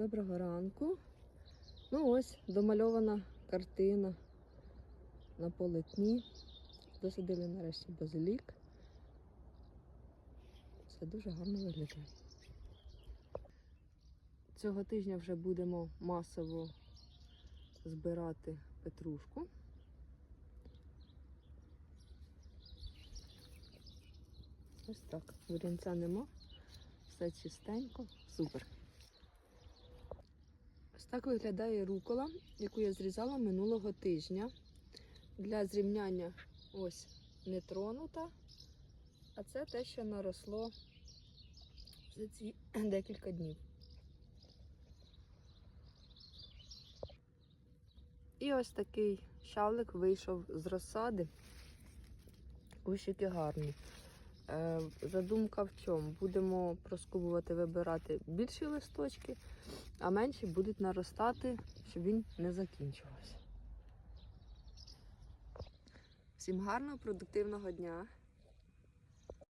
Доброго ранку. Ну ось домальована картина на полотні. Досадили нарешті базилік. Все дуже гарно виглядає. Цього тижня вже будемо масово збирати петрушку. Ось так. Бурянця нема. Все чистенько. Супер. Ось так виглядає рукола, яку я зрізала минулого тижня. Для зрівняння ось не тронута. А це те, що наросло за ці декілька днів. І ось такий щавлик вийшов з розсади. Кущики гарні. Е, Задумка в чому? Будемо проскубувати, вибирати більші листочки, а менші будуть наростати, щоб він не закінчувався. Всім гарного, продуктивного дня!